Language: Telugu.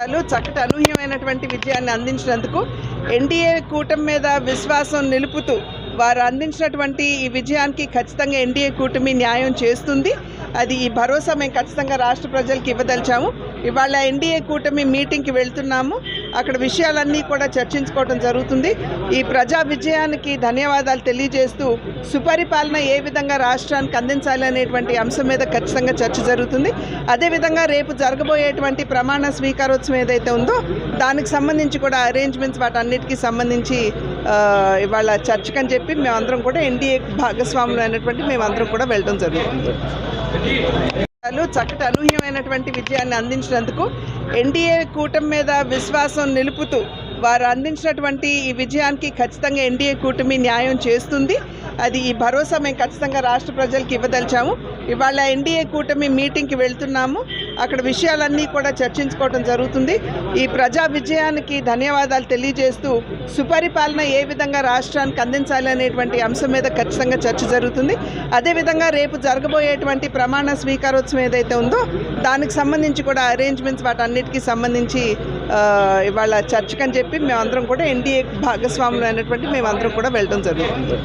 చక్కటి అనూహ్యమైనటువంటి విజయాన్ని అందించినందుకు ఎన్డీఏ కూటమి మీద విశ్వాసం నిలుపుతూ వారు అందించినటువంటి ఈ విజయానికి ఖచ్చితంగా ఎన్డీఏ కూటమి న్యాయం చేస్తుంది. అది ఈ భరోసా మేము ఖచ్చితంగా రాష్ట్ర ప్రజలకు ఇవ్వదలిచాము. ఇవాళ ఎన్డీఏ కూటమి మీటింగ్కి వెళ్తున్నాము. అక్కడ విషయాలన్నీ కూడా చర్చించుకోవడం జరుగుతుంది. ఈ ప్రజా విజయానికి ధన్యవాదాలు తెలియజేస్తూ సుపరిపాలన ఏ విధంగా రాష్ట్రానికి అందించాలి అనేటువంటి అంశం మీద ఖచ్చితంగా చర్చ జరుగుతుంది. అదేవిధంగా రేపు జరగబోయేటువంటి ప్రమాణ స్వీకారోత్సవం ఏదైతే ఉందో దానికి సంబంధించి కూడా అరేంజ్మెంట్స్ వాటన్నిటికీ సంబంధించి ఇవాళ ఇవాళ చర్చకని చెప్పి మేమందరం కూడా ఎన్డీఏ భాగస్వాములు అయినటువంటి మేమందరం కూడా వెళ్ళడం జరుగుతుంది. వాళ్ళు చక్కటి అనూహ్యమైనటువంటి విజయాన్ని అందించినందుకు ఎన్డీఏ కూటమి మీద విశ్వాసం నిలుపుతూ వారు అందించినటువంటి ఈ విజయానికి ఖచ్చితంగా ఎన్డీఏ కూటమి న్యాయం చేస్తుంది. అది ఈ భరోసా మేము ఖచ్చితంగా రాష్ట్ర ప్రజలకు ఇవ్వదలిచాము. ఇవాళ ఎన్డీఏ కూటమి మీటింగ్కి వెళ్తున్నాము. అక్కడ విషయాలన్నీ కూడా చర్చించుకోవడం జరుగుతుంది. ఈ ప్రజా విజయానికి ధన్యవాదాలు తెలియజేస్తూ సుపరిపాలన ఏ విధంగా రాష్ట్రానికి అందించాలి అనేటువంటి అంశం మీద ఖచ్చితంగా చర్చ జరుగుతుంది. అదేవిధంగా రేపు జరగబోయేటువంటి ప్రమాణ స్వీకారోత్సవం ఏదైతే ఉందో దానికి సంబంధించి కూడా అరేంజ్మెంట్స్ వాటన్నిటికీ సంబంధించి ఇవాళ చర్చకు అని చెప్పి మేమందరం కూడా ఎన్డీఏ భాగస్వాములు అయినటువంటి మేమందరం కూడా వెళ్ళడం జరుగుతుంది.